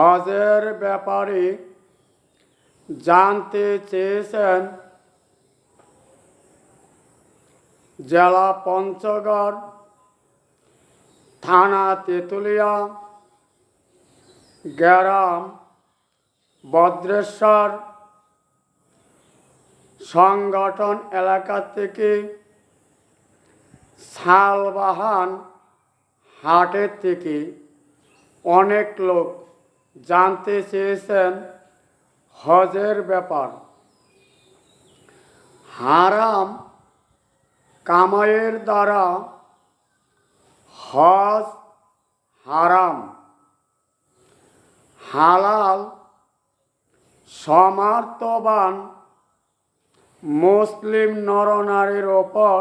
হজের ব্যাপারে জানতে চেয়েছেন জেলা পঞ্চগড় থানা তেঁতুলিয়া গ্রাম ভদ্রেশ্বর সংগঠন এলাকা থেকে শালবাহান হাটের থেকে অনেক লোক জানতে চেয়েছেন হজের ব্যাপার। হারাম কামাইয়ের দ্বারা হজ হারাম। হালাল, সমার্থবান মুসলিম নরনারীর ওপর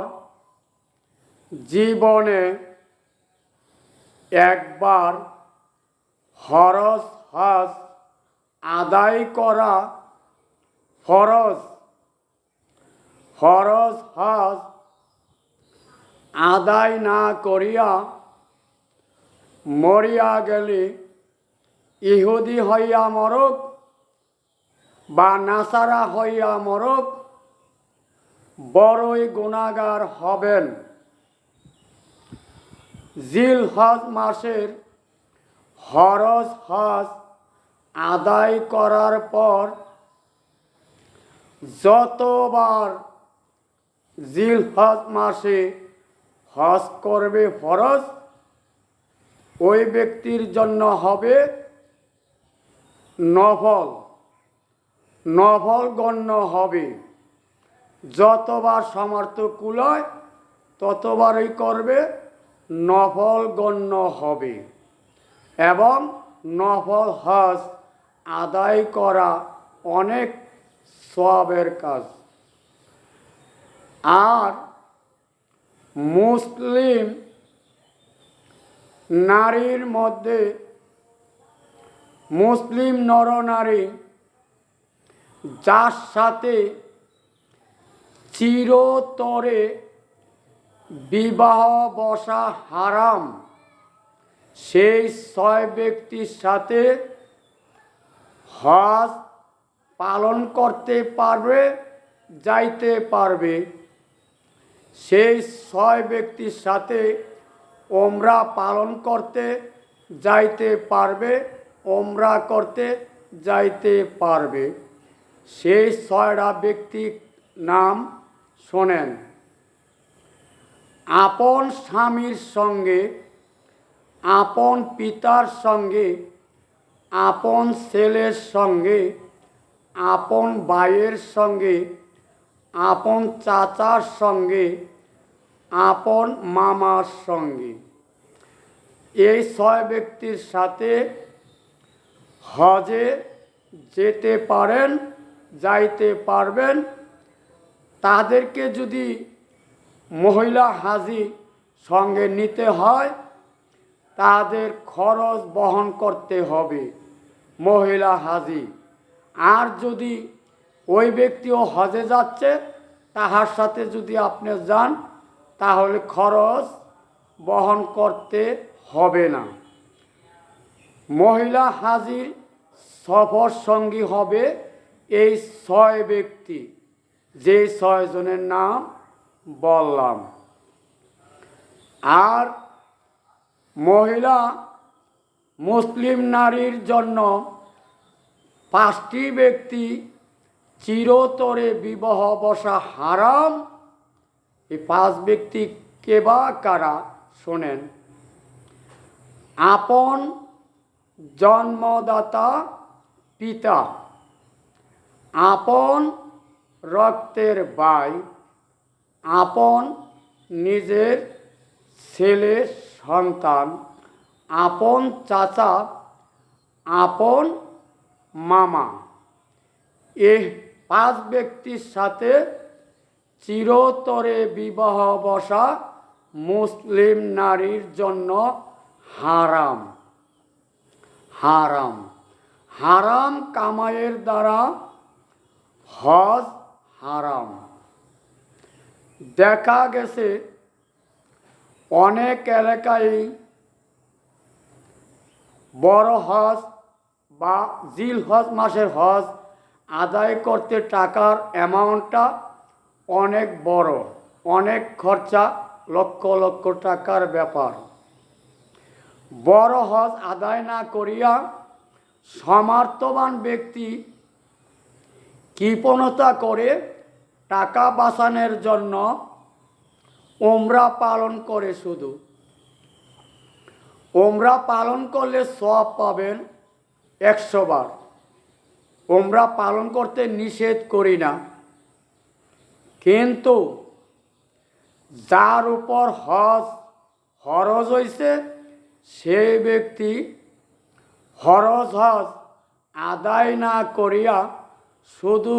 জীবনে একবার হরজ হজ আদায় করা ফরজ। ফরজ হজ আদায় না করিয়া মরিয়া গেলে ইহুদি হইয়া মরক বা নাসারা হইয়া মরক, বড়ই গুণাগার হবেন। জিল হজ মাসের হরজ হজ আদায় করার পর যতবার জিল হজ মাসে হজ করবে ফরজ, ওই ব্যক্তির জন্য হবে নফল। নফল গণ্য হবে। যতবার সামর্থ্য কুলায়, ততবারই করবে নফল গণ্য হবে। এবং নফল হজ আদায় করা অনেক সবের কাজ। আর মুসলিম নারীর মধ্যে মুসলিম নরনারী যার সাথে চিরতরে বিবাহ বসা হারাম। সেই ছয় ব্যক্তির সাথে হজ পালন করতে পারবে, যাইতে পারবে। সেই ছয় ব্যক্তির সাথে ওমরা পালন করতে, যাইতে পারবে, ওমরা করতে, যাইতে পারবে। সেই ছয়টা ব্যক্তির নাম শোনেন। আপন স্বামীর সঙ্গে আপন পিতার সঙ্গে, আপন ছেলের সঙ্গে, আপন ভাইয়ের সঙ্গে, আপন চাচার সঙ্গে, আপন মামার সঙ্গে। এই ছয় ব্যক্তির সাথে হজে যেতে পারেন, যাইতে পারবেন। তাদেরকে যদি মহিলা হাজি সঙ্গে নিতে হয় তাদের খরচ বহন করতে হবে। মহিলা হাজি, আর যদি ওই ব্যক্তিও হজে যাচ্ছে, তাহার সাথে যদি আপনি যান, তাহলে খরচ বহন করতে হবে না। মহিলা হাজির সফর সঙ্গী হবে এই ছয় ব্যক্তি, যে ছয়জনের নাম বললাম। আর মহিলা মুসলিম নারীর জন্য পাঁচটি ব্যক্তি চিরতরে বিবাহ বসা হারাম। এই পাঁচ ব্যক্তি কে বা কারা শোনেন? আপন জন্মদাতা পিতা। আপন রক্তের ভাই আপন নিজের ছেলে সন্তান, আপন চাচা, আপন মামা। এই পাঁচ ব্যক্তির সাথে চিরতরে বিবাহ বসা মুসলিম নারীর জন্য হারাম। হারাম। হারাম কামাইয়ের দ্বারা হজ হারাম। দেখা গেছে অনেক এলাকায় বড় হজ বা জিল হজ মাসের হজ আদায় করতে টাকার অ্যামাউন্টটা অনেক বড়, অনেক খরচা, লক্ষ লক্ষ টাকার ব্যাপার। বড় হজ আদায় না করিয়া সমার্থবান ব্যক্তি কৃপণতা করে টাকা বাঁচানোর জন্য ওমরা পালন করে শুধু। ওমরা পালন করলে সব পাবেন একশো বার। ওমরা পালন করতে নিষেধ করি না। কিন্তু যার উপর হজ হরজ হইছে সেই ব্যক্তি হরজ হজ আদায় না করিয়া শুধু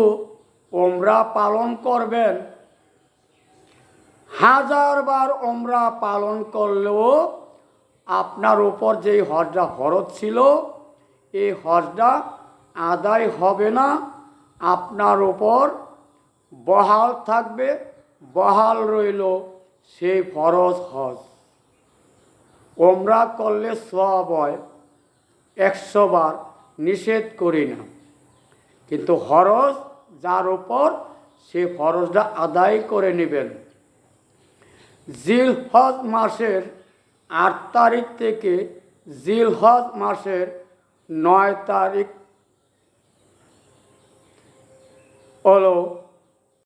ওমরা পালন করবেন হাজারবার ওমরা পালন করলেও আপনার উপর যেই হজটা হরজ ছিল এই হজটা আদায় হবে না। আপনার উপর বহাল থাকবে, বহাল রইল সেই ফরজ হজ। ওমরা করলে সব হয়, একশো বার নিষেধ করি না। কিন্তু হরজ যার উপর সে ফরজটা আদায় করে নেবেন। জিল হজ মাসের আট তারিখ থেকে জিলহজ মাসের নয় তারিখ হলো